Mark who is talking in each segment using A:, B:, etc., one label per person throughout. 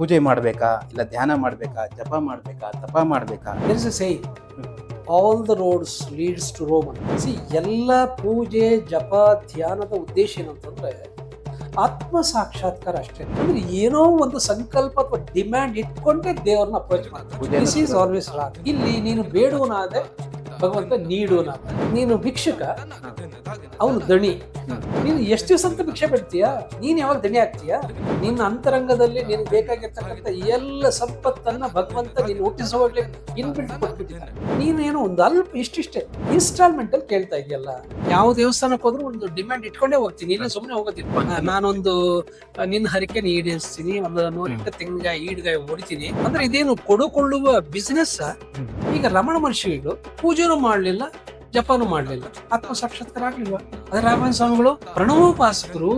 A: ಪೂಜೆ ಮಾಡಬೇಕಾ? ಇಲ್ಲ ಧ್ಯಾನ ಮಾಡಬೇಕಾ? ಜಪ ಮಾಡಬೇಕಾ? ತಪ ಮಾಡಬೇಕಾ?
B: Is a say all the roads leads to Rome C ಎಲ್ಲ ಪೂಜೆ ಜಪ ಧ್ಯಾನದ ಉದ್ದೇಶ ಏನಂತಂದರೆ ಆತ್ಮ ಸಾಕ್ಷಾತ್ಕಾರ ಅಷ್ಟೇ. ಅಂದ್ರೆ ಏನೋ ಒಂದು ಸಂಕಲ್ಪ ಅಥವಾ ಡಿಮ್ಯಾಂಡ್ ಇಟ್ಕೊಂಡೇ ದೇವರನ್ನ ಅಪ್ರೋಚ್ ಮಾಡ್ತಾರೆ. ದಿಸ್ ಈಸ್ ಆಲ್ವೇಸ್ ರಾಂಗ್ ಇಲ್ಲಿ ನೀನು ಬೇಡುವನಾದೆ ಭಗವಂತ ನೀಡುವನಾದ ನೀನು ಭಿಕ್ಷುಕ ಅವನು ದಣಿ. ನೀನು ಎಷ್ಟು ದಿವಸ ಅಂತ ಭಿಕ್ಷೆ ಬಿಡ್ತೀಯ ನೀನ್ ಯಾವಾಗ ದಣಿ ಆಗ್ತೀಯ? ನಿನ್ನ ಅಂತರಂಗದಲ್ಲಿ ನಿನ್ ಬೇಕಾಗಿರ್ತಕ್ಕಂಥ ಎಲ್ಲ ಸಂಪತ್ತನ್ನ ಭಗವಂತ ನೀನು ಹುಟ್ಟಿಸುವಾಗ್ಲೇ ಇನ್ಬಿಲ್ಟ್ ಕೊಟ್ಬಿಟ್ಟಿದ್ದಾನೆ. ನೀನೇನೋ ಒಂದು ಅಲ್ಪ ಇಷ್ಟಿಷ್ಟೇ. ಇನ್ಸ್ಟಾಲ್ಮೆಂಟ್ ಅಲ್ಲಿ ಕೇಳ್ತಾ ಇದೆಯಲ್ಲ ಯಾವ ದೇವಸ್ಥಾನಕ್ಕೆ ಹೋದ್ರೂ ಒಂದು ಡಿಮ್ಯಾಂಡ್ ಇಟ್ಕೊಂಡೇ ಹೋಗ್ತೀನಿ. ಇಲ್ಲ ಸುಮ್ಮನೆ ಹೋಗೋದಿಲ್ಲ. ನಾನೊಂದು ನಿನ್ನ ಹರಿಕೆ ಈಡೇರಿಸ್ತೀನಿ ಒಂದು ನೂರ ತೆಂಗಿನಕಾಯಿ ಈಡ್ಗಾಯಿ ಹೊಡಿತೀನಿ ಅಂದ್ರೆ ಇದೇನು ಕೊಡುಕೊಳ್ಳುವ ಬಿಸ್ನೆಸ್ ಈಗ ರಮಣ ಮಹರ್ಷಿಗಳು ಪೂಜೆನೂ ಮಾಡಲಿಲ್ಲ ಜಪಾನು ಮಾಡಲಿಲ್ಲ. ಆತ್ಮ ಸಾಕ್ಷಾತ್ಕಾರ ಆಗ್ಲಿಲ್ವಾ ಅದೇ ರಾಮನ ಸ್ವಾಮಿಗಳು ಪ್ರಣವೋಪಾಸಕರು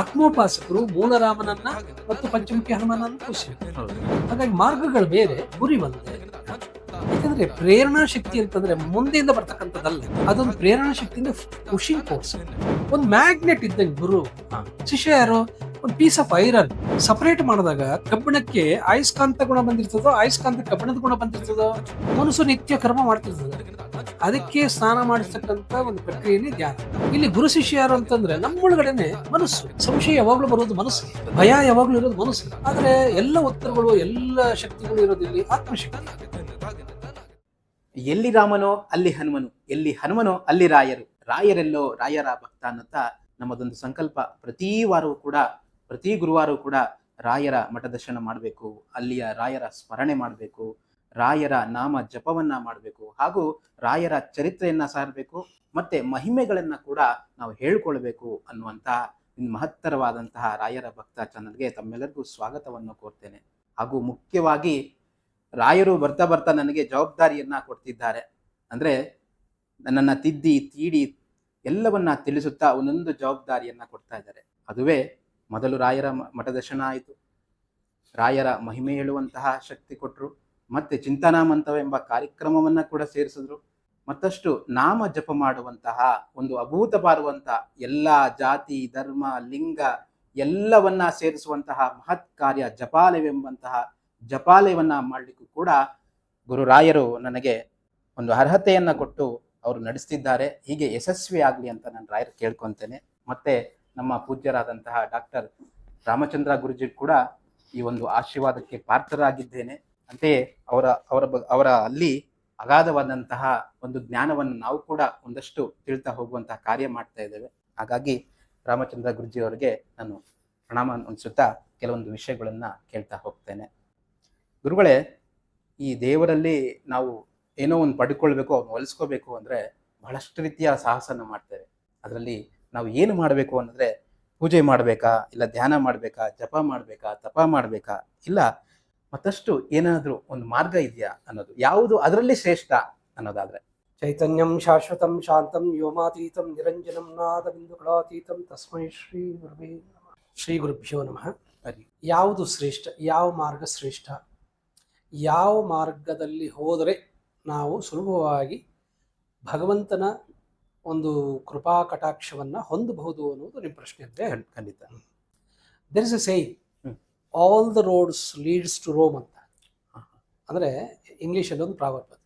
B: ಆತ್ಮೋಪಾಸಕರು ಮೂಲರಾಮನನ್ನ ಮತ್ತು ಪಂಚಮುಖಿ ಹನುಮಾನನ್ನು ಪೂಜಿಸಿದ್ರು. ಹಾಗಾಗಿ ಮಾರ್ಗಗಳು ಬೇರೆ ಗುರಿ ಒಂದೇ. ಯಾಕಂದ್ರೆ ಪ್ರೇರಣಾ ಶಕ್ತಿ ಅಂತಂದ್ರೆ ಮುಂದೆಯಿಂದ ಬರ್ತಕ್ಕಂಥದ್ದಲ್ಲ. ಅದೊಂದು ಪ್ರೇರಣಾ ಶಕ್ತಿಯಿಂದ ಪುಷಿಂಗ್ ಫೋರ್ಸ್ ಒಂದು ಮ್ಯಾಗ್ನೆಟ್ ಇದ್ದಂಗೆ ಗುರು. ಶಿಷ್ಯ ಯಾರು? ಒಂದು ಪೀಸ್ ಆಫ್ ಐರನ್ ಸಪರೇಟ್ ಮಾಡಿದಾಗ ಕಬ್ಬಿಣಕ್ಕೆ ಆಯುಷ್ಕಾಂತ ಗುಣ ಬಂದಿರ್ತದೋ ಆಯುಷ್ಕಾಂತ ಕಬ್ಬಿಣದ ಗುಣ ಬಂದಿರ್ತದೋ? ಮನಸ್ಸು ನಿತ್ಯ ಕರ್ಮ ಮಾಡ್ತಿರ್ತದೆ. ಅದಕ್ಕೆ ಸ್ನಾನ ಮಾಡಿಸ್ತಕ್ಕಂತ ಒಂದು ಪ್ರಕ್ರಿಯೆನೇ ಧ್ಯಾನ. ಇಲ್ಲಿ ಗುರು ಶಿಷ್ಯ ಯಾರು ಅಂತಂದ್ರೆ ನಮ್ಮೊಳಗಡೆನೆ ಮನಸ್ಸು. ಸಂಶಯ ಯಾವಾಗ್ಲೂ ಬರೋದು ಮನಸ್ಸು. ಭಯ ಯಾವಾಗ್ಲೂ ಇರೋದು ಮನಸ್ಸು. ಆದ್ರೆ ಎಲ್ಲ ಉತ್ತರಗಳು ಎಲ್ಲ ಶಕ್ತಿಗಳು ಇರೋದಿಲ್ಲಿ ಆತ್ಮಶಕ್ತಿ.
A: ಎಲ್ಲಿ ರಾಮನೋ ಅಲ್ಲಿ ಹನುಮನು, ಎಲ್ಲಿ ಹನುಮನೋ ಅಲ್ಲಿ ರಾಯರು. ರಾಯರೆಲ್ಲೋ ರಾಯರ ಭಕ್ತ ಅನ್ನುತ್ತಾ ನಮ್ಮದೊಂದು ಸಂಕಲ್ಪ. ಪ್ರತಿ ವಾರವೂ ಕೂಡ, ಪ್ರತಿ ಗುರುವಾರವೂ ಕೂಡ ರಾಯರ ಮಠ ದರ್ಶನ ಮಾಡಬೇಕು, ಅಲ್ಲಿಯ ರಾಯರ ಸ್ಮರಣೆ ಮಾಡಬೇಕು, ರಾಯರ ನಾಮ ಜಪವನ್ನ ಮಾಡಬೇಕು, ಹಾಗೂ ರಾಯರ ಚರಿತ್ರೆಯನ್ನ ಸಾರಬೇಕು, ಮತ್ತೆ ಮಹಿಮೆಗಳನ್ನ ಕೂಡ ನಾವು ಹೇಳ್ಕೊಳ್ಬೇಕು ಅನ್ನುವಂತಹ ಮಹತ್ತರವಾದಂತಹ ರಾಯರ ಭಕ್ತ ಚಾನಲ್ಗೆ ತಮ್ಮೆಲ್ಲರಿಗೂ ಸ್ವಾಗತವನ್ನು ಕೋರ್ತೇನೆ. ಹಾಗೂ ಮುಖ್ಯವಾಗಿ ರಾಯರು ಬರ್ತಾ ಬರ್ತಾ ನನಗೆ ಜವಾಬ್ದಾರಿಯನ್ನ ಕೊಡ್ತಿದ್ದಾರೆ. ಅಂದ್ರೆ ನನ್ನನ್ನ ತಿದ್ದಿ, ತೀಡಿ ಎಲ್ಲವನ್ನ ತಿಳಿಸುತ್ತಾ ಒಂದೊಂದು ಜವಾಬ್ದಾರಿಯನ್ನ ಕೊಡ್ತಾ ಇದ್ದಾರೆ. ಅದುವೇ ಮೊದಲು ರಾಯರ ಮಠದರ್ಶನ ಆಯಿತು. ರಾಯರ ಮಹಿಮೆ ಹೇಳುವಂತಹ ಶಕ್ತಿ ಕೊಟ್ಟರು ಮತ್ತೆ ಚಿಂತನಾಮಂತವೆಂಬ ಕಾರ್ಯಕ್ರಮವನ್ನ ಕೂಡ ಸೇರಿಸಿದ್ರು. ಮತ್ತಷ್ಟು ನಾಮ ಜಪ ಮಾಡುವಂತಹ ಒಂದು ಅಭೂತ ಬಾರುವಂತಹ ಎಲ್ಲ ಜಾತಿ, ಧರ್ಮ, ಲಿಂಗ ಎಲ್ಲವನ್ನ ಸೇರಿಸುವಂತಹ ಮಹತ್ ಕಾರ್ಯ ಜಪಾಲಯವೆಂಬಂತಹ ಜಪಾಲಯವನ್ನ ಮಾಡಲಿಕ್ಕೂ ಕೂಡ ಗುರುರಾಯರು ನನಗೆ ಒಂದು ಅರ್ಹತೆಯನ್ನು ಕೊಟ್ಟು ಅವರು ನಡೆಸ್ತಿದ್ದಾರೆ. ಹೀಗೆ ಯಶಸ್ವಿ ಆಗಲಿ ಅಂತ ನಾನು ರಾಯರು ಕೇಳ್ಕೊತೇನೆ. ಮತ್ತೆ ನಮ್ಮ ಪೂಜ್ಯರಾದಂತಹ ಡಾಕ್ಟರ್ ರಾಮಚಂದ್ರ ಗುರುಜಿ ಕೂಡ ಈ ಒಂದು ಆಶೀರ್ವಾದಕ್ಕೆ ಪಾತ್ರರಾಗಿದ್ದೇನೆ. ಅಂತೆಯೇ ಅವರ ಅವರ ಅವರ ಅಲ್ಲಿ ಅಗಾಧವಾದಂತಹ ಒಂದು ಜ್ಞಾನವನ್ನು ನಾವು ಕೂಡ ಒಂದಷ್ಟು ತಿಳ್ತಾ ಹೋಗುವಂತಹ ಕಾರ್ಯ ಮಾಡ್ತಾ ಇದ್ದೇವೆ. ಹಾಗಾಗಿ ರಾಮಚಂದ್ರ ಗುರುಜಿ ಅವರಿಗೆ ನಾನು ಪ್ರಣಾಮ ಅನಿಸುತ್ತಾ ಕೆಲವೊಂದು ವಿಷಯಗಳನ್ನು ಕೇಳ್ತಾ ಹೋಗ್ತೇನೆ. ಗುರುಗಳೇ ಈ ದೇವರಲ್ಲಿ ನಾವು ಏನೋ ಒಂದು ಪಡ್ಕೊಳ್ಬೇಕು ಅವ್ನು ಒಲಿಸ್ಕೋಬೇಕು ಅಂದರೆ ಬಹಳಷ್ಟು ರೀತಿಯ ಸಾಹಸನ ಮಾಡ್ತೇವೆ. ಅದರಲ್ಲಿ ನಾವು ಏನು ಮಾಡಬೇಕು ಅಂದರೆ ಪೂಜೆ ಮಾಡಬೇಕಾ ಇಲ್ಲ ಧ್ಯಾನ ಮಾಡಬೇಕಾ ಜಪ ಮಾಡಬೇಕಾ ತಪ ಮಾಡಬೇಕಾ ಇಲ್ಲ ಮತ್ತಷ್ಟು ಏನಾದರೂ ಒಂದು ಮಾರ್ಗ ಇದೆಯಾ ಅನ್ನೋದು ಯಾವುದು ಅದರಲ್ಲಿ ಶ್ರೇಷ್ಠ ಅನ್ನೋದಾದರೆ.
B: ಚೈತನ್ಯಂ ಶಾಶ್ವತಂ ಶಾಂತಂ ವ್ಯೋಮಾತೀತಂ ನಿರಂಜನಂ ನಾದ ಬಿಂದುಗಳಾತೀತಂ ತಸ್ಮೈ ಶ್ರೀ ಗುರುವೇ ನಮಃ. ಶ್ರೀ ಗುರುಭ್ಯೋ ನಮಃ. ಯಾವುದು ಶ್ರೇಷ್ಠ ಯಾವ ಮಾರ್ಗ ಶ್ರೇಷ್ಠ? ಯಾವ ಮಾರ್ಗದಲ್ಲಿ ಹೋದರೆ ನಾವು ಸುಲಭವಾಗಿ ಭಗವಂತನ ಒಂದು ಕೃಪಾ ಕಟಾಕ್ಷವನ್ನು ಹೊಂದಬಹುದು ಅನ್ನೋದು ನಿಮ್ಮ ಪ್ರಶ್ನೆ ಅಂತ
A: ಖಂಡ್- ಖಂಡಿತ.
B: There is a
A: same.
B: All the roads leads to Rome ಅಂತ. ಅಂದರೆ ಇಂಗ್ಲೀಷಲ್ಲಿ ಒಂದು ಪ್ರಾವರ್ಬ್ ಅದು.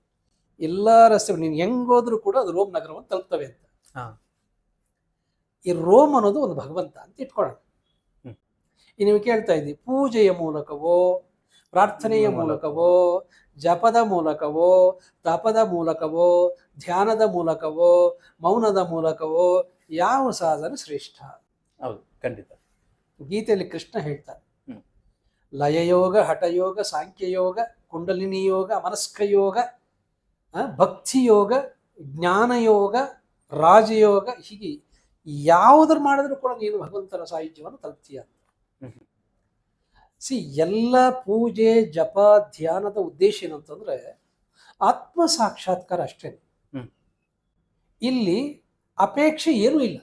B: ಎಲ್ಲ ರಸ್ತೆ ನೀನು ಹೆಂಗೋದ್ರೂ ಕೂಡ ಅದು ರೋಮ್ ನಗರವನ್ನು ತಲುಪ್ತವೆ ಅಂತ.
A: ಹಾ.
B: ಈ ರೋಮ್ ಅನ್ನೋದು ಒಂದು ಭಗವಂತ ಅಂತ ಇಟ್ಕೊಳ್ಳೋಣ. ನೀವು ಕೇಳ್ತಾ ಇದ್ದೀವಿ ಪೂಜೆಯ ಮೂಲಕವೋ ಪ್ರಾರ್ಥನೆಯ
A: ಮೂಲಕ.
B: ಮೂಲಕವೋ ಜಪದ ಮೂಲಕವೋ ತಪದ ಮೂಲಕವೋ ಧ್ಯಾನದ ಮೂಲಕವೋ ಮೌನದ ಮೂಲಕವೋ ಯಾವ ಸಾಧನ ಶ್ರೇಷ್ಠ
A: ಹೌದು ಖಂಡಿತ
B: ಗೀತೆಯಲ್ಲಿ ಕೃಷ್ಣ ಹೇಳ್ತಾರೆ. ಲಯಯೋಗ ಹಠಯೋಗ ಸಾಂಖ್ಯಯೋಗ ಕುಂಡಲಿನಿ ಯೋಗ ಮನಸ್ಕ ಯೋಗ ಭಕ್ತಿಯೋಗ ಭಕ್ತಿ ಯೋಗ ಜ್ಞಾನಯೋಗ ರಾಜಯೋಗ ಹೀಗೆ ಯಾವುದ್ರ ಮಾಡಿದ್ರು ಕೂಡ ನೀನು ಭಗವಂತನ ಸಾಹಿತ್ಯವನ್ನು ತಲುಪ್ತೀಯ. ಸಿ ಎಲ್ಲ ಪೂಜೆ ಜಪ ಧ್ಯಾನದ ಉದ್ದೇಶ ಏನಂತಂದ್ರೆ ಆತ್ಮ ಸಾಕ್ಷಾತ್ಕಾರ ಅಷ್ಟೇ. ಇಲ್ಲಿ ಅಪೇಕ್ಷೆ ಏನೂ ಇಲ್ಲ.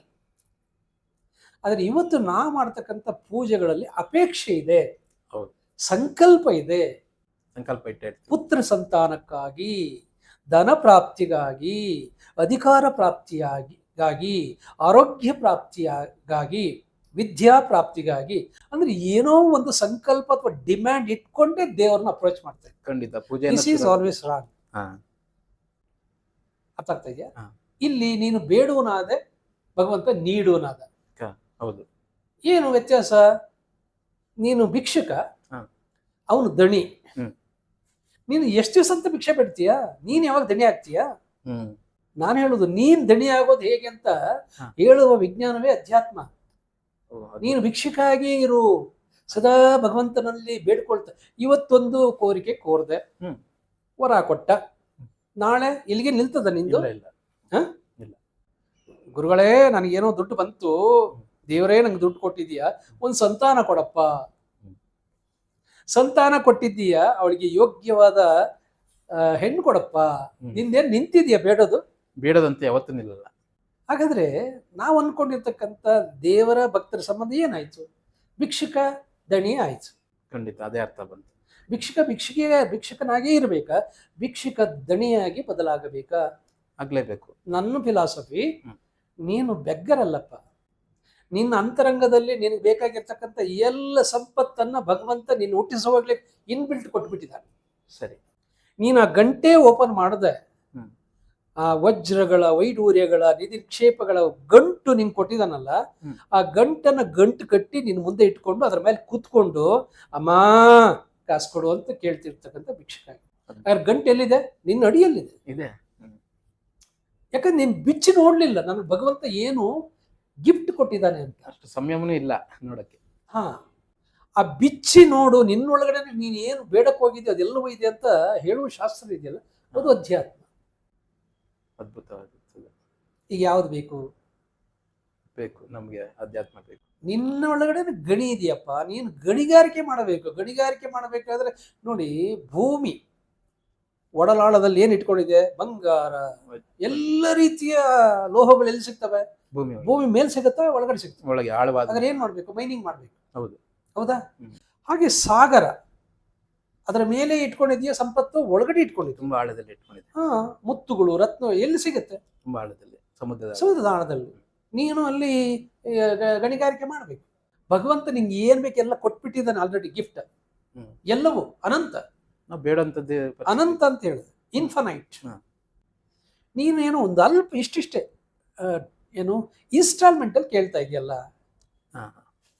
B: ಆದರೆ ಇವತ್ತು ನಾ ಮಾಡ್ತಕ್ಕಂಥ ಪೂಜೆಗಳಲ್ಲಿ ಅಪೇಕ್ಷೆ ಇದೆ.
A: ಹೌದು.
B: ಸಂಕಲ್ಪ ಇದೆ.
A: ಸಂಕಲ್ಪ ಇಟ್ಟೆ
B: ಪುತ್ರ ಸಂತಾನಕ್ಕಾಗಿ ಧನ ಪ್ರಾಪ್ತಿಗಾಗಿ ಅಧಿಕಾರ ಪ್ರಾಪ್ತಿಯಾಗಿ ಆರೋಗ್ಯ ಪ್ರಾಪ್ತಿಯಾಗಾಗಿ ವಿದ್ಯಾ ಪ್ರಾಪ್ತಿಗಾಗಿ ಅಂದ್ರೆ ಏನೋ ಒಂದು ಸಂಕಲ್ಪ ಅಥವಾ ಡಿಮ್ಯಾಂಡ್ ಇಟ್ಕೊಂಡೇ ದೇವರನ್ನ ಅಪ್ರೋಚ್ ಮಾಡ್ತಾರೆ
A: ಖಂಡಿತ ಪೂಜೆ
B: ದಿಸ್ ಈಸ್ ಆಲ್ವೇಸ್ ರಾಂಗ್ ಅರ್ಥ ಆಗ್ತಾ ಇದೆಯಾ? ಇಲ್ಲಿ ನೀನು ಬೇಡುವನಾದೆ ಭಗವಂತ ನೀಡುವನಾದ.
A: ಹೌದು.
B: ಏನು ವ್ಯತ್ಯಾಸ? ನೀನು ಭಿಕ್ಷುಕ. ಅವನು ದಣಿ. ನೀನು ಎಷ್ಟು ದಿವಸ ಅಂತ ಭಿಕ್ಷೆ ಬಿಡ್ತೀಯಾ ನೀನ್ ಯಾವಾಗ ದಣಿ ಆಗ್ತೀಯಾ? ನಾನು ಹೇಳುದು ನೀನ್ ದಣಿ ಆಗೋದು ಹೇಗೆ ಅಂತ ಹೇಳುವ ವಿಜ್ಞಾನವೇ ಅಧ್ಯಾತ್ಮ. ನೀನು ಭಿಕ್ಷುಕಾಗಿ ಇರು. ಸದಾ ಭಗವಂತನಲ್ಲಿ ಬೇಡ್ಕೊಳ್ತ. ಇವತ್ತೊಂದು ಕೋರಿಕೆ ಕೋರ್ದೆ.
A: ಹ್ಮ್.
B: ವರ ಕೊಟ್ಟ. ನಾಳೆ ಇಲ್ಲಿಗೆ ನಿಲ್ತದ ನಿಂದು?
A: ಇಲ್ಲ ಇಲ್ಲ.
B: ಗುರುಗಳೇ ನನಗೇನೋ ದುಡ್ಡು ಬಂತು. ದೇವರೇ ನಂಗೆ ದುಡ್ಡು ಕೊಟ್ಟಿದೀಯಾ ಒಂದು ಸಂತಾನ ಕೊಡಪ್ಪ. ಸಂತಾನ ಕೊಟ್ಟಿದ್ದೀಯಾ? ಅವಳಿಗೆ ಯೋಗ್ಯವಾದ ಹೆಣ್ಣು ಕೊಡಪ್ಪ.
A: ನಿಂದೇನು
B: ನಿಂದೇನ್ ನಿಂತಿದ್ಯಾ ಬೇಡದು?
A: ಬೇಡದಂತೆ ಯಾವತ್ತೂ ನಿಲ್ಲಲ್ಲ.
B: ಹಾಗಾದ್ರೆ ನಾವು ಅಂದ್ಕೊಂಡಿರ್ತಕ್ಕಂಥ ದೇವರ ಭಕ್ತರ ಸಂಬಂಧ ಏನಾಯಿತು? ಭಿಕ್ಷುಕ ದಣಿ ಆಯಿತು.
A: ಖಂಡಿತ ಅದೇ ಅರ್ಥ ಬಂತು.
B: ಭಿಕ್ಷುಕ ಭಿಕ್ಷುಕಿಗೆ ಭಿಕ್ಷಕನಾಗೇ ಇರಬೇಕಾ? ಭಿಕ್ಷುಕ ದಣಿಯಾಗಿ ಬದಲಾಗಬೇಕಾ?
A: ಆಗಲೇಬೇಕು.
B: ನನ್ನ ಫಿಲಾಸಫಿ. ನೀನು ಬೆಗ್ಗರಲ್ಲಪ್ಪ. ನಿನ್ನ ಅಂತರಂಗದಲ್ಲಿ ನಿನಗೆ ಬೇಕಾಗಿರ್ತಕ್ಕಂಥ ಎಲ್ಲ ಸಂಪತ್ತನ್ನ ಭಗವಂತ ನೀನು ಹುಟ್ಟಿಸುವಾಗಲೇ ಇನ್ಬಿಲ್ಟ್ ಕೊಟ್ಬಿಟ್ಟಿದ್ದಾನೆ.
A: ಸರಿ.
B: ನೀನು ಆ ಗಂಟೆ ಓಪನ್ ಮಾಡದೆ. ಆ ವಜ್ರಗಳ ವೈಡೂರ್ಯಗಳ ನಿಧಿಕ್ಷೇಪಗಳ ಗಂಟು ನಿಂಗೆ ಕೊಟ್ಟಿದ್ದಾನಲ್ಲ ಆ ಗಂಟನ್ನ ಗಂಟು ಕಟ್ಟಿ ನಿನ್ ಮುಂದೆ ಇಟ್ಕೊಂಡು ಅದ್ರ ಮೇಲೆ ಕೂತ್ಕೊಂಡು ಅಮ್ಮ ಕಾಸು ಕೊಡು ಅಂತ ಕೇಳ್ತಿರ್ತಕ್ಕಂಥ ಭಿಕ್ಷಕ ಅದ್ರ ಗಂಟು ಎಲ್ಲಿದೆ? ನಿನ್ನ ಅಡಿಯಲ್ಲಿದೆ.
A: ಇದೆ.
B: ಯಾಕಂದ್ರೆ ನೀನ್ ಬಿಚ್ಚಿ ನೋಡ್ಲಿಲ್ಲ ನನಗೆ ಭಗವಂತ ಏನು ಗಿಫ್ಟ್ ಕೊಟ್ಟಿದ್ದಾನೆ ಅಂತ.
A: ಅಷ್ಟು ಸಂಯಮನೂ ಇಲ್ಲ ನೋಡಕ್ಕೆ.
B: ಹಾ. ಆ ಬಿಚ್ಚಿ ನೋಡು ನಿನ್ನೊಳಗಡೆ ನೀನ್ ಏನು ಬೇಡಕ್ಕೆ ಹೋಗಿದ್ಯೋ ಅದೆಲ್ಲವೂ ಇದೆ ಅಂತ ಹೇಳುವ ಶಾಸ್ತ್ರ ಇದೆಯಲ್ಲ? ಅದು ಅಧ್ಯಾತ್ಮ.
A: ಅದ್ಭುತವಾಗಿರ್ತದೆ.
B: ಈಗ ಯಾವ್ದು ಬೇಕು?
A: ಬೇಕು ನಮಗೆ ಅಧ್ಯಾತ್ಮ ಬೇಕು.
B: ನಿನ್ನ ಒಳಗಡೆ ಗಣಿ ಇದೆಯಪ್ಪ. ನೀನು ಗಣಿಗಾರಿಕೆ ಮಾಡಬೇಕು. ಗಣಿಗಾರಿಕೆ ಮಾಡಬೇಕಾದ್ರೆ ನೋಡಿ ಭೂಮಿ ಒಡಲಾಳದಲ್ಲಿ ಏನು ಇಟ್ಕೊಂಡಿದೆ? ಬಂಗಾರ. ಎಲ್ಲ ರೀತಿಯ ಲೋಹಗಳು ಎಲ್ಲಿ ಸಿಗ್ತವೆ?
A: ಭೂಮಿ
B: ಭೂಮಿ ಮೇಲೆ ಸಿಗುತ್ತವೆ ಒಳಗಡೆ ಸಿಗ್ತವೆ?
A: ಒಳಗೆ ಆಳವಾದ.
B: ಹಾಗಾದ್ರೆ ಏನ್ ಮಾಡ್ಬೇಕು? ಮೈನಿಂಗ್ ಮಾಡ್ಬೇಕು.
A: ಹೌದು.
B: ಹೌದಾ? ಹಾಗೆ ಸಾಗರ. ಅದರ ಮೇಲೆ ಇಟ್ಕೊಂಡಿದ್ಯಾ ಸಂಪತ್ತು? ಒಳಗಡೆ ಇಟ್ಕೊಂಡಿದ್ದೆ
A: ತುಂಬಾ ಆಳದಲ್ಲಿ ಇಟ್ಕೊಂಡಿದ್ದೆ.
B: ಹಾ ಮುತ್ತುಗಳು ರತ್ನ ಎಲ್ಲಿ ಸಿಗುತ್ತೆ?
A: ತುಂಬಾ ಆಳದಲ್ಲಿ ಸಮುದ್ರದ
B: ಸಮುದ್ರದ ಆಳದಲ್ಲಿ. ನೀನು ಅಲ್ಲಿ ಗಣಿಗಾರಿಕೆ ಮಾಡಬೇಕು. ಭಗವಂತ ನಿಂಗೆ ಏನ್ ಬೇಕು ಎಲ್ಲ ಕೊಟ್ಬಿಟ್ಟಿದ್ದಾನೆ ಆಲ್ರೆಡಿ ಗಿಫ್ಟ್. ಎಲ್ಲವೂ ಅನಂತ.
A: ನಾವು ಬೇಡಂತದ್ದೇ.
B: ಅನಂತ ಅಂತ ಹೇಳಿದೆ. ಇನ್ಫನೈಟ್
A: ನೀನು
B: ನೀನೇನು ಒಂದು ಅಲ್ಪ ಇಷ್ಟಿಷ್ಟೇ ಏನು ಇನ್ಸ್ಟಾಲ್ಮೆಂಟಲ್ಲಿ ಕೇಳ್ತಾ ಇದೆಯಲ್ಲ.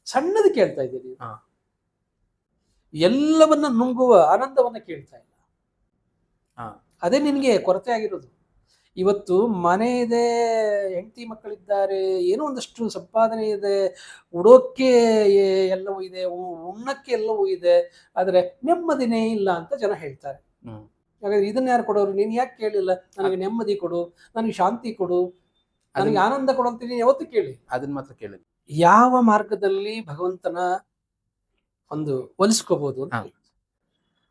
B: ಸಣ್ಣದು ಕೇಳ್ತಾ ಇದ್ದೀನಿ. ಎಲ್ಲವನ್ನ ನುಂಗುವ ಆನಂದವನ್ನ ಕೇಳ್ತಾ ಇಲ್ಲ.
A: ಹಾ.
B: ಅದೇ ನಿನಗೆ ಕೊರತೆ ಆಗಿರೋದು. ಇವತ್ತು ಮನೆ ಇದೆ ಹೆಂಡತಿ ಮಕ್ಕಳಿದ್ದಾರೆ ಏನೋ ಒಂದಷ್ಟು ಸಂಪಾದನೆ ಇದೆ ಉಡೋಕ್ಕೆ ಎಲ್ಲವೂ ಇದೆ ಉಣ್ಣಕ್ಕೆ ಎಲ್ಲವೂ ಇದೆ ಆದರೆ ನೆಮ್ಮದಿನೇ ಇಲ್ಲ ಅಂತ ಜನ ಹೇಳ್ತಾರೆ. ಹಾಗಾದ್ರೆ ಇದನ್ನ ಯಾರು ಕೊಡೋರು? ನೀನು ಯಾಕೆ ಕೇಳಿಲ್ಲ? ನನಗೆ ನೆಮ್ಮದಿ ಕೊಡು ನನಗೆ ಶಾಂತಿ ಕೊಡು ನನಗೆ ಆನಂದ ಕೊಡು ಅಂತ ನೀನು ಯಾವತ್ತು ಕೇಳಿ
A: ಅದನ್ನ ಮಾತ್ರ ಕೇಳಿ
B: ಯಾವ ಮಾರ್ಗದಲ್ಲಿ ಭಗವಂತನ ಒಂದು ಒಲಿಸ್ಕೋಬಹುದು ಅಂತ.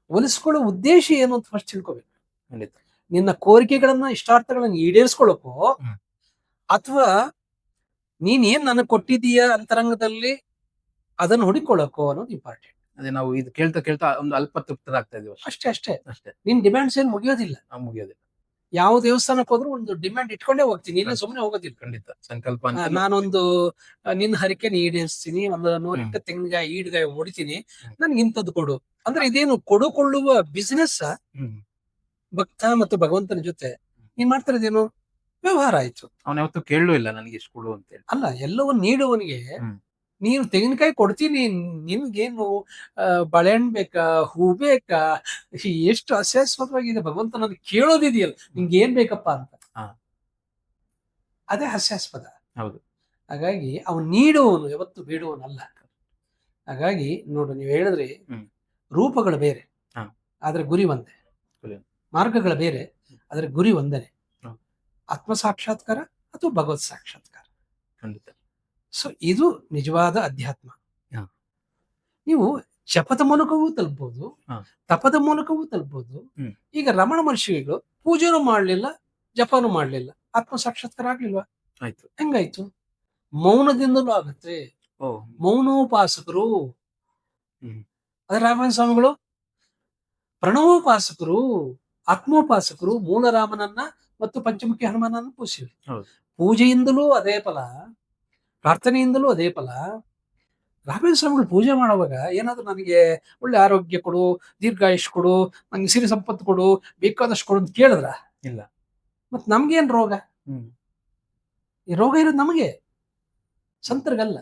B: ಒಲಿಸ್ಕೊಳ್ಳೋ ಉದ್ದೇಶ ಏನು ಅಂತ ಫಸ್ಟ್ ತಿಳ್ಕೊಬೇಕು.
A: ಖಂಡಿತ.
B: ನಿನ್ನ ಕೋರಿಕೆಗಳನ್ನ ಇಷ್ಟಾರ್ಥಗಳನ್ನ ಈಡೇರಿಸ್ಕೊಳ್ಳೋಕೋ. ಅಥವಾ ನೀನ್ ಏನ್ ನನಗೆ ಕೊಟ್ಟಿದೀಯ ಅಂತರಂಗದಲ್ಲಿ ಅದನ್ನ ಹುಡುಕೊಳ್ಳೋಕೋ ಅನ್ನೋದು ಇಂಪಾರ್ಟೆಂಟ್
A: ಅದೇ ನಾವು ಇದು ಕೇಳ್ತಾ ಕೇಳ್ತಾ ಒಂದು ಅಲ್ಪ ತೃಪ್ತರಾಗ್ತಾ ಇದೀವಿ ಅಷ್ಟೇ.
B: ಅಷ್ಟೇ ಅಷ್ಟೇ.
A: ಅಷ್ಟೇ.
B: ನಿನ್ ಡಿಮ್ಯಾಂಡ್ಸ್ ಏನ್ ಮುಗಿಯೋದಿಲ್ಲ.
A: ನಾವು ಮುಗಿಯೋದಿಲ್ಲ.
B: ಯಾವ ದೇವಸ್ಥಾನಕ್ಕೆ ಹೋದ್ರು ಒಂದು ಡಿಮ್ಯಾಂಡ್ ಇಟ್ಕೊಂಡೇ ಹೋಗ್ತೀನಿ. ಇಲ್ಲ ಸುಮ್ಮನೆ ಹೋಗೋದಿಲ್ಲ.
A: ಖಂಡಿತ. ಸಂಕಲ್ಪ ಅಂತ
B: ನಾನೊಂದು ನಿನ್ ಹರಿಕೆ ಈಡೇರಿಸ್ತೀನಿ ಒಂದು ನೂರೆಂಟು ತೆಂಗಿನಕಾಯಿ ಈಡ್ಗಾಯಿ ಹೊಡಿತೀನಿ. ನನ್ಗೆ ಇಂಥದ್ದು ಕೊಡು. ಅಂದ್ರೆ ಇದೇನು ಕೊಡುಕೊಳ್ಳುವ ಬಿಸ್ನೆಸ್
A: ಹ್ಮ್.
B: ಭಕ್ತ ಮತ್ತು ಭಗವಂತನ ಜೊತೆ ನೀನ್ ಮಾಡ್ತಿರೋದೇನು? ವ್ಯವಹಾರ ಆಯ್ತು.
A: ಅವ್ನ ಯಾವತ್ತೂ ಕೇಳಲೂ ಇಲ್ಲ ನನಗೆ ಇಷ್ಟು ಕೊಡು ಅಂತ ಹೇಳಿ.
B: ಅಲ್ಲ ಎಲ್ಲವನ್ನ ನೀಡುವವನಿಗೆ
A: ಹ್ಮ್.
B: ನೀನು ತೆಂಗಿನಕಾಯಿ ಕೊಡ್ತೀನಿ ನಿನ್ಗೇನು ಬಳೆಹಣ್ಣು ಬೇಕಾ ಹೂ ಬೇಕಾ? ಎಷ್ಟು ಹಾಸ್ಯಾಸ್ಪದವಾಗಿದೆ ಭಗವಂತ ನನಗೆ ಕೇಳೋದಿದೆಯಲ್ಲ ನಿಂಗೆ ಏನ್ ಬೇಕಪ್ಪ ಅಂತ. ಅದೇ ಹಾಸ್ಯಾಸ್ಪದ.
A: ಹೌದು.
B: ಹಾಗಾಗಿ ಅವನು ನೀಡುವವನು ಯಾವತ್ತು ಬೇಡುವವನಲ್ಲ. ಹಾಗಾಗಿ ನೋಡು ನೀವು ಹೇಳಿದ್ರೆ. ರೂಪಗಳು ಬೇರೆ. ಆದ್ರೆ ಗುರಿ ಒಂದೇ. ಮಾರ್ಗಗಳು ಬೇರೆ ಆದ್ರೆ ಗುರಿ ಒಂದೇನೆ ಆತ್ಮ ಸಾಕ್ಷಾತ್ಕಾರ ಅಥವಾ ಭಗವತ್ ಸಾಕ್ಷಾತ್ಕಾರ
A: ಖಂಡಿತ.
B: ಸೊ ಇದು ನಿಜವಾದ ಅಧ್ಯಾತ್ಮ. ನೀವು ಜಪದ ಮೂಲಕವೂ ತಲುಪಬಹುದು ತಪದ ಮೂಲಕವೂ ತಲುಪಬಹುದು ಈಗ ರಮಣ ಮಹರ್ಷಿಗಳು ಪೂಜೆನೂ ಮಾಡ್ಲಿಲ್ಲ ಜಪನೂ ಮಾಡ್ಲಿಲ್ಲ ಆತ್ಮ ಸಾಕ್ಷಾತ್ಕಾರ ಆಗ್ಲಿಲ್ವಾ
A: ಆಯ್ತು.
B: ಹೆಂಗಾಯ್ತು? ಮೌನದಿಂದಲೂ ಆಗತ್ತೆ.
A: ಓ.
B: ಮೌನೋಪಾಸಕರು. ಅದೇ ರಾಮಾಯಣ ಸ್ವಾಮಿಗಳು ಪ್ರಣವೋಪಾಸಕರು ಆತ್ಮೋಪಾಸಕರು ಮೂಲ ರಾಮನನ್ನ ಮತ್ತು ಪಂಚಮುಖಿ ಹನುಮಾನನ್ನ
A: ಪೂಜಿಸಿವೆ.
B: ಪೂಜೆಯಿಂದಲೂ ಅದೇ ಫಲ. ಪ್ರಾರ್ಥನೆಯಿಂದಲೂ ಅದೇ ಫಲ. ರಾಘವೇಂದ್ರ ಸ್ವಾಮಿಗಳು ಪೂಜೆ ಮಾಡುವಾಗ ಏನಾದರೂ ನನಗೆ ಒಳ್ಳೆ ಆರೋಗ್ಯ ಕೊಡು ದೀರ್ಘಾಯುಷ್ ಕೊಡು ನಂಗೆ ಸಿರಿ ಸಂಪತ್ತು ಕೊಡು ಬೇಕಾದಷ್ಟು ಕೊಡು ಅಂತ ಕೇಳಿದ್ರ?
A: ಇಲ್ಲ.
B: ಮತ್ ನಮ್ಗೇನ್ ರೋಗ?
A: ಹ್ಮ್.
B: ಈ ರೋಗ ಇರೋದು ನಮಗೆ. ಸಂತರಿಗಲ್ಲ.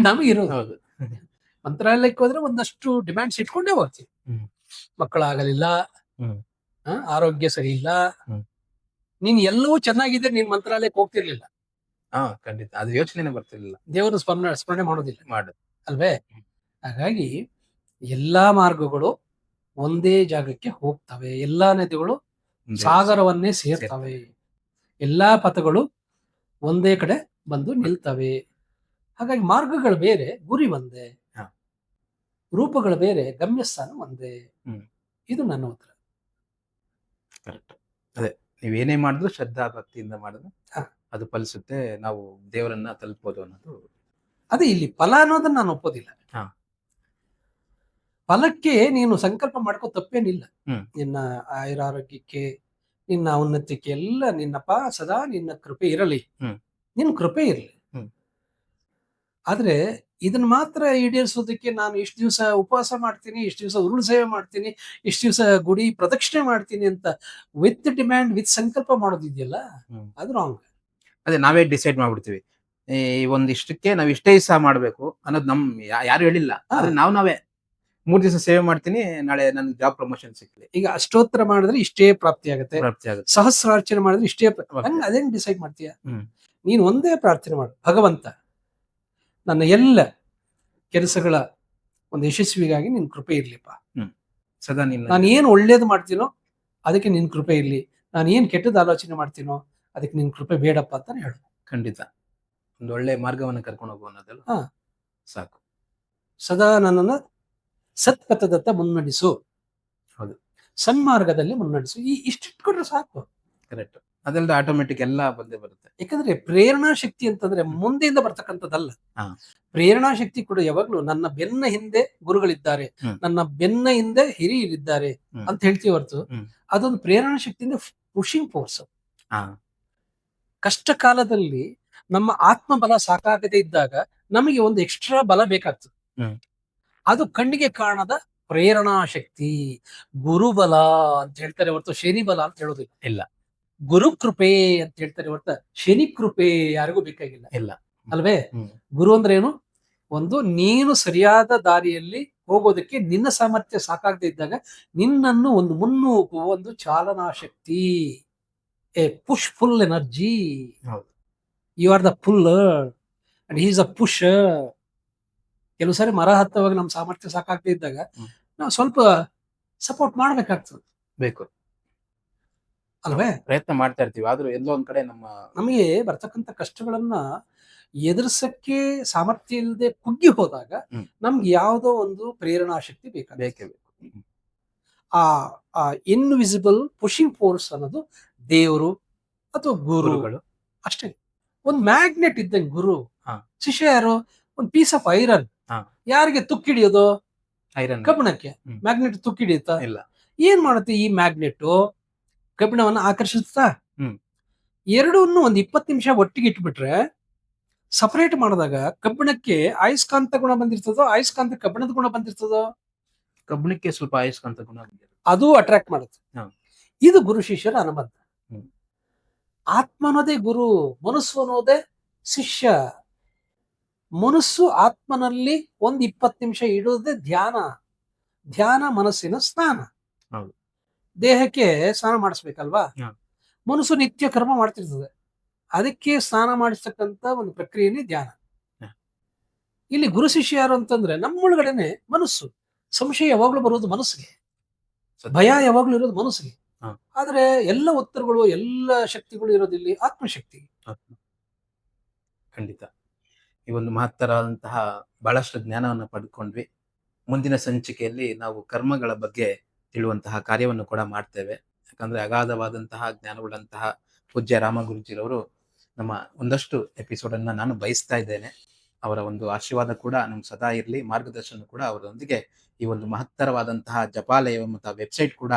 B: ನಮಗಿರೋದು.
A: ಹೌದು.
B: ಮಂತ್ರಾಲಯಕ್ಕೆ ಹೋದ್ರೆ ಒಂದಷ್ಟು ಡಿಮ್ಯಾಂಡ್ಸ್ ಇಟ್ಕೊಂಡೇ ಹೋಗ್ತೀವಿ. ಮಕ್ಕಳಾಗಲಿಲ್ಲ. ಆರೋಗ್ಯ ಸರಿ ಇಲ್ಲ. ನೀನ್ ಎಲ್ಲವೂ ಚೆನ್ನಾಗಿದ್ರೆ ನೀನ್ ಮಂತ್ರಾಲಯಕ್ಕೆ ಹೋಗ್ತಿರ್ಲಿಲ್ಲ.
A: ಹಾ ಖಂಡಿತ. ಅದು ಯೋಚನೆ ಬರ್ತಿರ್ಲಿಲ್ಲ.
B: ದೇವರು ಸ್ಮರಣೆ ಸ್ಮರಣೆ ಮಾಡೋದಿಲ್ಲ.
A: ಮಾಡುದು.
B: ಅಲ್ವೇ? ಹಾಗಾಗಿ ಎಲ್ಲಾ ಮಾರ್ಗಗಳು ಒಂದೇ ಜಾಗಕ್ಕೆ ಹೋಗ್ತವೆ. ಎಲ್ಲಾ ನದಿಗಳು ಸಾಗರವನ್ನೇ ಸೇರ್ತವೆ. ಎಲ್ಲಾ ಪಥಗಳು ಒಂದೇ ಕಡೆ ಬಂದು ನಿಲ್ತವೆ. ಹಾಗಾಗಿ ಮಾರ್ಗಗಳು ಬೇರೆ ಗುರಿ ಒಂದೇ. ರೂಪಗಳು ಬೇರೆ ಗಮ್ಯಸ್ಥಾನ ಒಂದೇ. ಇದು ನನ್ನ ಉತ್ತರ.
A: ಕರೆಕ್ಟ್. ಅದೇ ನೀವೇನೇ ಮಾಡಿದ್ರು ಶ್ರದ್ಧಾ ಭಕ್ತಿಯಿಂದ ಮಾಡಿದ್ರೆ
B: ಹಾ.
A: ಅದು ಫಲಿಸುತ್ತೆ ನಾವು ದೇವರನ್ನ ತಲುಪೋದು ಅನ್ನೋದು
B: ಅದೇ ಇಲ್ಲಿ ಫಲ ಅನ್ನೋದನ್ನ ನಾನು ಒಪ್ಪೋದಿಲ್ಲ
A: ಹಾ.
B: ಫಲಕ್ಕೆ ನೀನು ಸಂಕಲ್ಪ ಮಾಡ್ಕೋ ತಪ್ಪೇನಿಲ್ಲ. ನಿನ್ನ ಆಯುರಾರೋಗ್ಯಕ್ಕೆ ನಿನ್ನ ಔನ್ನತ್ಯಕ್ಕೆ ಎಲ್ಲ ನಿನ್ನಪ್ಪ ಸದಾ ನಿನ್ನ ಕೃಪೆ ಇರಲಿ. ನಿನ್ನ ಕೃಪೆ ಇರಲಿ. ಆದ್ರೆ ಇದನ್ನ ಮಾತ್ರ ಈಡೇರಿಸೋದಕ್ಕೆ ನಾನು ಇಷ್ಟು ದಿವಸ ಉಪವಾಸ ಮಾಡ್ತೀನಿ ಇಷ್ಟು ದಿವಸ ಉರುಳು ಸೇವೆ ಮಾಡ್ತೀನಿ ಇಷ್ಟು ದಿವಸ ಗುಡಿ ಪ್ರದಕ್ಷಿಣೆ ಮಾಡ್ತೀನಿ ಅಂತ ವಿತ್ ಡಿಮ್ಯಾಂಡ್ ವಿತ್ ಸಂಕಲ್ಪ ಮಾಡೋದಿದೆಯಲ್ಲ. ಅದು ರಾಂಗ್
A: ಅದೇ ನಾವೇ ಡಿಸೈಡ್ ಮಾಡ್ಬಿಡ್ತೀವಿ. ಈ ಒಂದಿಷ್ಟಕ್ಕೆ ನಾವ್ ಇಷ್ಟೇ ಸಹ ಮಾಡ್ಬೇಕು ಅನ್ನೋದು ನಮ್ ಯಾ- ಯಾರು ಹೇಳಿಲ್ಲ. ಆದ್ರೆ ನಾವ್ ನಾವೇ ಮೂರ್ ದಿವಸ ಸೇವೆ ಮಾಡ್ತೀನಿ ನಾಳೆ ನನ್ ಜಾಬ್ ಪ್ರಮೋಷನ್ ಸಿಕ್ಲಿ
B: ಈಗ ಅಷ್ಟೋತ್ತರ ಮಾಡಿದ್ರೆ ಇಷ್ಟೇ ಪ್ರಾಪ್ತಿ ಆಗುತ್ತೆ.
A: ಪ್ರಾಪ್ತಿ ಆಗುತ್ತೆ.
B: ಸಹಸ್ರಾರ್ಚನೆ ಮಾಡಿದ್ರೆ ಇಷ್ಟೇ ಪ್ರ-. ಹಂಗ್ ಅದೇನ್ ಡಿಸೈಡ್ ಮಾಡ್ತೀಯ?
A: ಹ್ಮ್.
B: ನೀನು ಒಂದೇ ಪ್ರಾರ್ಥನೆ ಮಾಡು. ಭಗವಂತ ನನ್ನ ಎಲ್ಲ ಕೆಲಸಗಳ ಒಂದು ಯಶಸ್ವಿಗಾಗಿ ನಿನ್ ಕೃಪೆ ಇರ್ಲಿಪ್ಪ.
A: ಸದಾ ನಿನ್ನ
B: ನಾನು ಏನ್ ಒಳ್ಳೇದು ಮಾಡ್ತೀನೋ ಅದಕ್ಕೆ ನಿನ್ ಕೃಪೆ ಇರ್ಲಿ. ನಾನು ಏನ್ ಕೆಟ್ಟದ ಆಲೋಚನೆ ಮಾಡ್ತೀನೋ ಅದಕ್ಕೆ ನಿನ್ ಕೃಪೆ ಬೇಡಪ್ಪ ಅಂತ ಹೇಳು.
A: ಖಂಡಿತ. ಒಂದು ಒಳ್ಳೆ ಮಾರ್ಗವನ್ನ ಕರ್ಕೊಂಡು ಹೋಗು ಅನ್ನೋದಲ್ಲ
B: ಹಾ.
A: ಸಾಕು.
B: ಸದಾ ನನ್ನನ್ನ ಸತ್ಪಥದತ್ತ ಮುನ್ನಡೆಸು.
A: ಹೌದು.
B: ಸನ್ಮಾರ್ಗದಲ್ಲಿ ಮುನ್ನಡೆಸು. ಈ ಇಷ್ಟು ಇಟ್ಕೊಂಡ್ರೆ ಸಾಕು.
A: ಕರೆಕ್ಟ್. ಅದೆಲ್ಲ ಆಟೋಮೆಟಿಕ್ ಎಲ್ಲ ಬಂದೇ ಬರುತ್ತೆ.
B: ಯಾಕಂದ್ರೆ ಪ್ರೇರಣಾ ಶಕ್ತಿ ಅಂತಂದ್ರೆ ಮುಂದೆಯಿಂದ ಬರ್ತಕ್ಕಂಥದ್ದಲ್ಲ.
A: ಹಾ.
B: ಪ್ರೇರಣಾ ಶಕ್ತಿ ಕೂಡ ಯಾವಾಗ್ಲೂ ನನ್ನ ಬೆನ್ನ ಹಿಂದೆ ಗುರುಗಳಿದ್ದಾರೆ.
A: ಹ್ಮ್.
B: ನನ್ನ ಬೆನ್ನ ಹಿಂದೆ ಹಿರಿಯರಿದ್ದಾರೆ
A: ಹ್ಮ್.
B: ಅಂತ ಹೇಳ್ತೀವಿ ಹೊರತು.
A: ಹ್ಮ್.
B: ಅದೊಂದು ಪ್ರೇರಣಾ ಶಕ್ತಿಯಿಂದ ಪುಷಿಂಗ್ ಫೋರ್ಸ್
A: ಹಾ.
B: ಕಷ್ಟ ಕಾಲದಲ್ಲಿ ನಮ್ಮ ಆತ್ಮಬಲ ಸಾಕಾಗದೇ ಇದ್ದಾಗ ನಮಗೆ ಒಂದು ಎಕ್ಸ್ಟ್ರಾ ಬಲ ಬೇಕಾಗ್ತದೆ. ಅದು ಕಣ್ಣಿಗೆ ಕಾಣದ ಪ್ರೇರಣಾ ಶಕ್ತಿ ಗುರುಬಲ ಅಂತ ಹೇಳ್ತಾರೆ ಹೊರತು ಶನಿ ಬಲ ಅಂತ ಹೇಳೋದಿಲ್ಲ.
A: ಇಲ್ಲ.
B: ಗುರು ಕೃಪೆ ಅಂತ ಹೇಳ್ತಾರೆ ಹೊರತ ಶನಿ ಕೃಪೆ ಯಾರಿಗೂ ಬೇಕಾಗಿಲ್ಲ.
A: ಇಲ್ಲ.
B: ಅಲ್ವೇ? ಗುರು ಅಂದ್ರೆ ಏನು? ಒಂದು ನೀನು ಸರಿಯಾದ ದಾರಿಯಲ್ಲಿ ಹೋಗೋದಕ್ಕೆ ನಿನ್ನ ಸಾಮರ್ಥ್ಯ ಸಾಕಾಗದೇ ಇದ್ದಾಗ ನಿನ್ನನ್ನು ಒಂದು ಮುನ್ನೂಕುವ ಒಂದು ಚಾಲನಾ ಶಕ್ತಿ. A push full energy. You are the full and is a push ಕೆಲವು ಸಾರಿ ಮರ ಹತ್ತುವಾಗ ನಮ್ಮ ಸಾಮರ್ಥ್ಯ
A: ಸಾಕಾಗ್ತಿದ್ದಾಗ.
B: ನಾವು ಸ್ವಲ್ಪ ಸಪೋರ್ಟ್ ಮಾಡ್ಬೇಕಾಗ್ತದೆ.
A: ಬೇಕು.
B: ಅಲ್ವೇ?
A: ಪ್ರಯತ್ನ ಮಾಡ್ತಾ ಇರ್ತೀವಿ. ಆದ್ರೂ ಎಲ್ಲೋ ಒಂದ್ ಕಡೆ ನಮ್ಮ
B: ನಮಗೆ ಬರ್ತಕ್ಕಂಥ ಕಷ್ಟಗಳನ್ನ ಎದುರಿಸಕ್ಕೆ ಸಾಮರ್ಥ್ಯ ಇಲ್ಲದೆ ಕುಗ್ಗಿ ಹೋದಾಗ. ನಮ್ಗೆ ಯಾವುದೋ ಒಂದು ಪ್ರೇರಣಾ ಶಕ್ತಿ
A: ಬೇಕೇ
B: ಆ ಇನ್ವಿಸಿಬಲ್ ಪುಷಿಂಗ್ ಫೋರ್ಸ್ ಅನ್ನೋದು ದೇವರು ಅಥವಾ
A: ಗುರುಗಳು.
B: ಅಷ್ಟೇ. ಒಂದು ಮ್ಯಾಗ್ನೆಟ್ ಇದ್ದಂಗೆ ಗುರು. ಶಿಷ್ಯ ಯಾರು? ಒಂದು ಪೀಸ್ ಆಫ್ ಐರನ್. ಯಾರಿಗೆ ತುಕ್ಕಿಡಿಯೋದು?
A: ಐರನ್
B: ಕಬ್ಬಿಣಕ್ಕೆ. ಮ್ಯಾಗ್ನೆಟ್ ತುಕ್ಕಿಡಿಯುತ್ತಾ?
A: ಇಲ್ಲ.
B: ಏನ್ ಮಾಡುತ್ತೆ ಈ ಮ್ಯಾಗ್ನೆಟ್ ಕಬ್ಬಿಣವನ್ನ ಆಕರ್ಷಿಸುತ್ತಾ?
A: ಹ್ಮ್.
B: ಎರಡನ್ನು ಒಂದ್ ಇಪ್ಪತ್ತು ನಿಮಿಷ ಒಟ್ಟಿಗೆ ಇಟ್ಬಿಟ್ರೆ ಸಪರೇಟ್ ಮಾಡಿದಾಗ ಕಬ್ಬಿಣಕ್ಕೆ ಆಯಸ್ಕಾಂತ ಗುಣ ಬಂದಿರ್ತದೋ? ಆಯಸ್ಕಾಂತ ಕಬ್ಬಿಣದ ಗುಣ ಬಂದಿರ್ತದೋ?
A: ಕಬ್ಬಿಣಕ್ಕೆ ಸ್ವಲ್ಪ ಆಯಸ್ಕಾಂತ ಗುಣ.
B: ಅದು ಅಟ್ರಾಕ್ಟ್ ಮಾಡುತ್ತೆ. ಇದು ಗುರು ಶಿಷ್ಯರ ಅನುಬಂಧ. ಆತ್ಮ ಅನ್ನೋದೇ ಗುರು ಮನಸ್ಸು ಅನ್ನೋದೇ ಶಿಷ್ಯ. ಮನಸ್ಸು ಆತ್ಮನಲ್ಲಿ ಒಂದ್ ಇಪ್ಪತ್ತು ನಿಮಿಷ ಇಡೋದೇ ಧ್ಯಾನ. ಧ್ಯಾನ ಮನಸ್ಸಿನ ಸ್ನಾನ. ದೇಹಕ್ಕೆ ಸ್ನಾನ ಮಾಡಿಸ್ಬೇಕಲ್ವಾ. ಮನಸ್ಸು ನಿತ್ಯ ಕರ್ಮ ಮಾಡ್ತಿರ್ತದೆ. ಅದಕ್ಕೆ ಸ್ನಾನ ಮಾಡಿಸ್ತಕ್ಕಂತ ಒಂದು ಪ್ರಕ್ರಿಯೆನೇ ಧ್ಯಾನ. ಇಲ್ಲಿ ಗುರು ಶಿಷ್ಯ ಯಾರು ಅಂತಂದ್ರೆ ನಮ್ಮೊಳಗಡೆನೆ ಮನಸ್ಸು. ಸಂಶಯ ಯಾವಾಗ್ಲೂ ಬರೋದು ಮನಸ್ಸಿಗೆ. ಭಯ ಯಾವಾಗ್ಲೂ ಇರೋದು ಮನಸ್ಸಿಗೆ. ಆದ್ರೆ ಎಲ್ಲ ಉತ್ತರಗಳು ಎಲ್ಲ ಶಕ್ತಿಗಳು ಇರೋದಿಲ್ಲಿ ಆತ್ಮಶಕ್ತಿ.
A: ಖಂಡಿತ. ಈ ಒಂದು ಮಹತ್ತರವಾದಂತಹ ಬಹಳಷ್ಟು ಜ್ಞಾನವನ್ನು ಪಡ್ಕೊಂಡ್ವಿ. ಮುಂದಿನ ಸಂಚಿಕೆಯಲ್ಲಿ ನಾವು ಕರ್ಮಗಳ ಬಗ್ಗೆ ತಿಳುವಂತಹ ಕಾರ್ಯವನ್ನು ಕೂಡ ಮಾಡ್ತೇವೆ. ಯಾಕಂದ್ರೆ ಅಗಾಧವಾದಂತಹ ಜ್ಞಾನವುಳ್ಳಂತಹ ಪೂಜ್ಯ ರಾಮ ಗುರುಜಿರವರು ನಮ್ಮ ಒಂದಷ್ಟು ಎಪಿಸೋಡ್ ಅನ್ನ ನಾನು ಬಯಸ್ತಾ ಇದ್ದೇನೆ. ಅವರ ಒಂದು ಆಶೀರ್ವಾದ ಕೂಡ ನಮ್ಗೆ ಸದಾ ಇರಲಿ. ಮಾರ್ಗದರ್ಶನ ಕೂಡ ಅವರೊಂದಿಗೆ ಈ ಒಂದು ಮಹತ್ತರವಾದಂತಹ ಜಪಾಲಯ ಮತ್ತು ವೆಬ್ಸೈಟ್ ಕೂಡ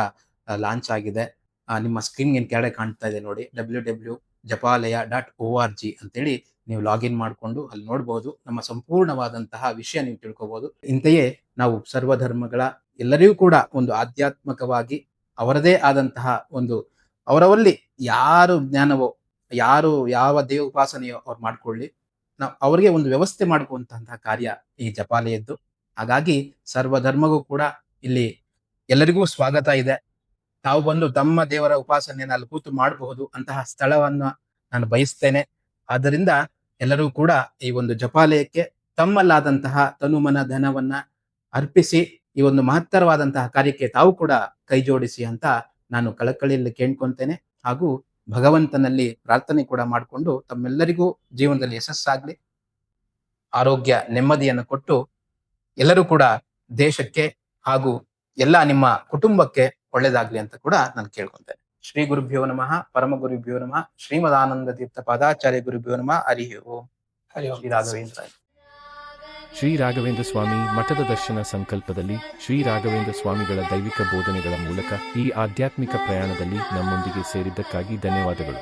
A: ಲಾಂಚ್ ಆಗಿದೆ. ನಿಮ್ಮ ಸ್ಕ್ರೀನ್ ಏನು ಕೆಳಗೆ ಕಾಣ್ತಾ ಇದೆ ನೋಡಿ W W Japalaya dot O R G ಅಂತೇಳಿ ನೀವು ಲಾಗಿನ್ ಮಾಡಿಕೊಂಡು ಅಲ್ಲಿ ನೋಡಬಹುದು ನಮ್ಮ ಸಂಪೂರ್ಣವಾದಂತಹ ವಿಷಯ ನೀವು ತಿಳ್ಕೋಬಹುದು ಇಂತೆಯೇ ನಾವು ಸರ್ವಧರ್ಮಗಳ ಎಲ್ಲರಿಗೂ ಕೂಡ ಒಂದು ಆಧ್ಯಾತ್ಮಿಕವಾಗಿ ಅವರದೇ ಆದಂತಹ ಒಂದು ಅವರವಲ್ಲಿ ಯಾರು ಜ್ಞಾನವೋ, ಯಾರು ಯಾವ ದೇವ ಉಪಾಸನೆಯೋ ಅವ್ರು ಮಾಡ್ಕೊಳ್ಳಿ. ನಾವು ಅವರಿಗೆ ಒಂದು ವ್ಯವಸ್ಥೆ ಮಾಡ್ಕೊಂತಹ ಕಾರ್ಯ ಈ ಜಪಾಲಯದ್ದು. ಹಾಗಾಗಿ ಸರ್ವಧರ್ಮಗೂ ಕೂಡ ಇಲ್ಲಿ ಎಲ್ಲರಿಗೂ ಸ್ವಾಗತ ಇದೆ. ತಾವು ಬಂದು ತಮ್ಮ ದೇವರ ಉಪಾಸನೆಯನ್ನು ಅಲ್ಲಿ ಕೂತು ಮಾಡಬಹುದು ಅಂತಹ ಸ್ಥಳವನ್ನ ನಾನು ಬಯಸ್ತೇನೆ. ಆದ್ದರಿಂದ ಎಲ್ಲರೂ ಕೂಡ ಈ ಒಂದು ಜಪಾಲಯಕ್ಕೆ ತಮ್ಮಲ್ಲಾದಂತಹ ತನುಮನ ಧನವನ್ನ ಅರ್ಪಿಸಿ, ಈ ಒಂದು ಮಹತ್ತರವಾದಂತಹ ಕಾರ್ಯಕ್ಕೆ ತಾವು ಕೂಡ ಕೈ ಜೋಡಿಸಿ ಅಂತ ನಾನು ಕಳಕಳಿಯಲ್ಲಿ ಕೇಳ್ಕೊಂತೇನೆ ಹಾಗೂ ಭಗವಂತನಲ್ಲಿ ಪ್ರಾರ್ಥನೆ ಕೂಡ ಮಾಡಿಕೊಂಡು ತಮ್ಮೆಲ್ಲರಿಗೂ ಜೀವನದಲ್ಲಿ ಯಶಸ್ಸಾಗ್ಲಿ. ಆರೋಗ್ಯ, ನೆಮ್ಮದಿಯನ್ನು ಕೊಟ್ಟು ಎಲ್ಲರೂ ಕೂಡ ದೇಶಕ್ಕೆ ಹಾಗೂ ಎಲ್ಲ ನಿಮ್ಮ ಕುಟುಂಬಕ್ಕೆ ಒಳ್ಳೇದಾಗ್ಲಿ ಅಂತ ಕೂಡ ನಾನು ಕೇಳ್ಕೊಂತೇನೆ ಶ್ರೀ ಗುರುಭ್ಯೋ ನಮಃ ಪರಮ ಗುರುಭ್ಯೋ ನಮಃ ಶ್ರೀಮದಾನಂದ ತೀರ್ಥ ಪಾದಾಚಾರ್ಯ ಗುರುಭ್ಯೋ ನಮಃ ಹರಿ ಓಂ
B: ಹರಿ ಓಂ.
A: ಶ್ರೀ ರಾಘವೇಂದ್ರ.
C: ಶ್ರೀ ರಾಘವೇಂದ್ರ ಸ್ವಾಮಿ ಮಠದ ದರ್ಶನ ಸಂಕಲ್ಪದಲ್ಲಿ ಶ್ರೀ ರಾಘವೇಂದ್ರ ಸ್ವಾಮಿಗಳ ದೈವಿಕ ಬೋಧನೆಗಳ ಮೂಲಕ ಈ ಆಧ್ಯಾತ್ಮಿಕ ಪ್ರಯಾಣದಲ್ಲಿ ನಮ್ಮೊಂದಿಗೆ ಸೇರಿದ್ದಕ್ಕಾಗಿ ಧನ್ಯವಾದಗಳು.